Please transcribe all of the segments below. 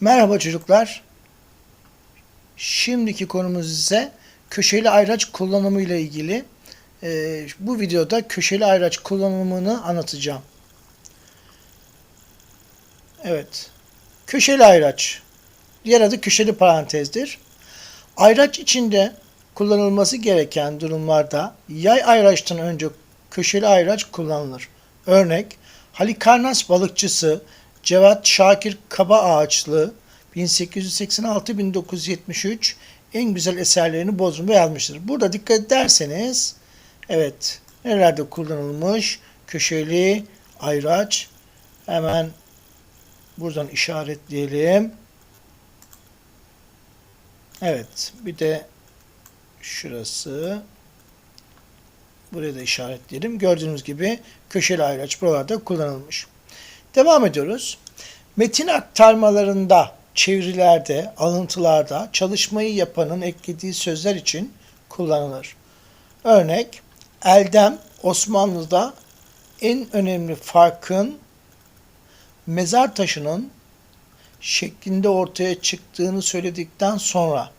Merhaba çocuklar. Şimdiki konumuz ise köşeli ayraç kullanımı ile ilgili. Ee, bu videoda köşeli ayraç kullanımını anlatacağım. Evet. Köşeli ayraç. Diğer adı köşeli parantezdir. Ayraç içinde kullanılması gereken durumlarda yay ayraçtan önce köşeli ayraç kullanılır. Örnek Halikarnas balıkçısı Cevat Şakir Kaba Ağaçlı 1886-1973 en güzel eserlerini Bodrum'da yazmıştır. Burada dikkat ederseniz evet nerelerde kullanılmış köşeli ayraç hemen buradan işaretleyelim. Evet bir de şurası buraya da işaretleyelim. Gördüğünüz gibi köşeli ayraç buralarda kullanılmış. Devam ediyoruz. Metin aktarmalarında, çevirilerde, alıntılarda çalışmayı yapanın eklediği sözler için kullanılır. Örnek, eldem Osmanlı'da en önemli farkın mezar taşının şeklinde ortaya çıktığını söyledikten sonra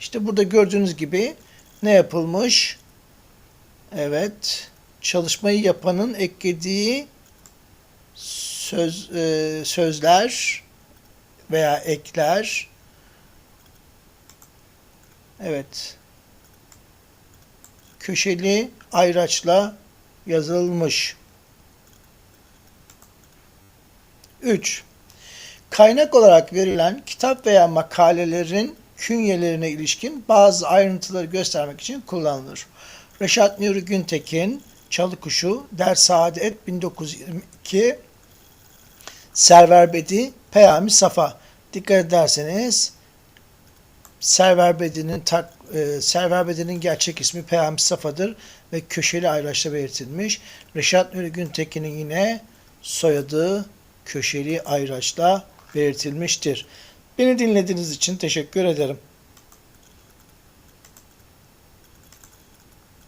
işte burada gördüğünüz gibi ne yapılmış? Evet, çalışmayı yapanın eklediği söz e, sözler veya ekler evet köşeli ayraçla yazılmış. 3. Kaynak olarak verilen kitap veya makalelerin künyelerine ilişkin bazı ayrıntıları göstermek için kullanılır. Reşat Nuri Güntekin, Çalıkuşu, Ders Saadet 1922, Server Bedi, Peyami Safa. Dikkat ederseniz Server Bedi'nin tak, e, Server Bedi'nin gerçek ismi Peyami Safa'dır ve köşeli ayraçla belirtilmiş. Reşat Nuri Güntekin'in yine soyadı köşeli ayraçla belirtilmiştir. Beni dinlediğiniz için teşekkür ederim.